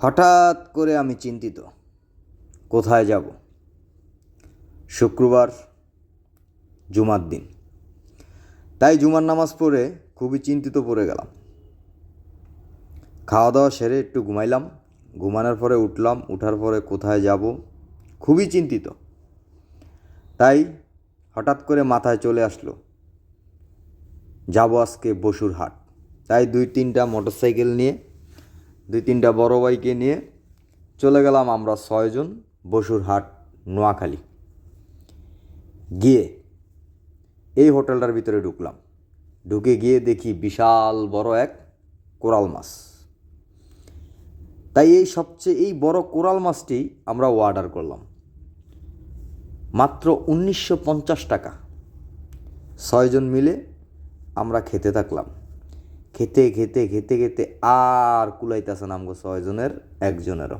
হঠাৎ করে আমি চিন্তিত। কোথায় যাব? শুক্রবার, জুমার দিন। তাই জুমার নামাজ পড়ে খুবই চিন্তিত পড়ে গেলাম। খাওয়া দাওয়া সেরে একটু ঘুমাইলাম। ঘুমানোর পরে উঠলাম, উঠার পরে কোথায় যাব? খুবই চিন্তিত। তাই হঠাৎ করে মাথায় চলে আসলো, যাব আজকে বসুর হাট তাই দুই তিনটা মোটরসাইকেল নিয়ে দুই তিনটা বড় বাইকে নিয়ে চলে গেলাম আমরা ছয়জন বসুর হাট নোয়াখালী। গিয়ে এই হোটেলটার ভিতরে ঢুকলাম। ঢুকে গিয়ে দেখি বিশাল বড় এক কোরাল মাছ। তাই এই সবচেয়ে এই বড় কোরাল মাছটি আমরা অর্ডার করলাম। মাত্র উনিশশো পঞ্চাশ টাকা। ছয়জন মিলে আমরা খেতে থাকলাম। খেতে খেতে খেতে খেতে আর কুলাইতেছে নামগো ছয়জনের, একজনেরও।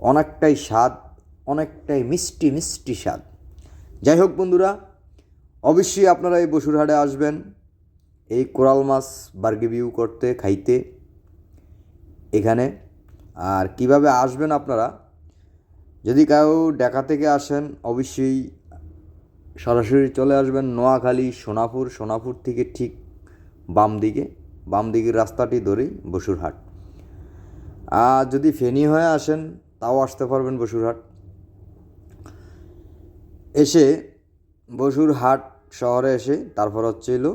অনেকটাই স্বাদ, অনেকটাই মিষ্টি মিষ্টি স্বাদ। যাই হোক বন্ধুরা, অবশ্যই আপনারা এই বসুরহাটে আসবেন, এই কোরাল মাছ বার্গিবিউ করতে, খাইতে, এখানে। আর কীভাবে আসবেন আপনারা, যদি কেউ ঢাকা থেকে আসেন, অবশ্যই সরাসরি চলে আসবেন নোয়াখালী, সোনাপুর সোনাপুর থেকে ঠিক বাম দিকে, বাম দিকের রাস্তাটি ধরেই বসুরহাট। আর যদি ফেনি হয়ে আসেন, তাও আসতে পারবেন বসুরহাট। এসে বসুরহাট শহরে এসে, তারপর হচ্ছে এলো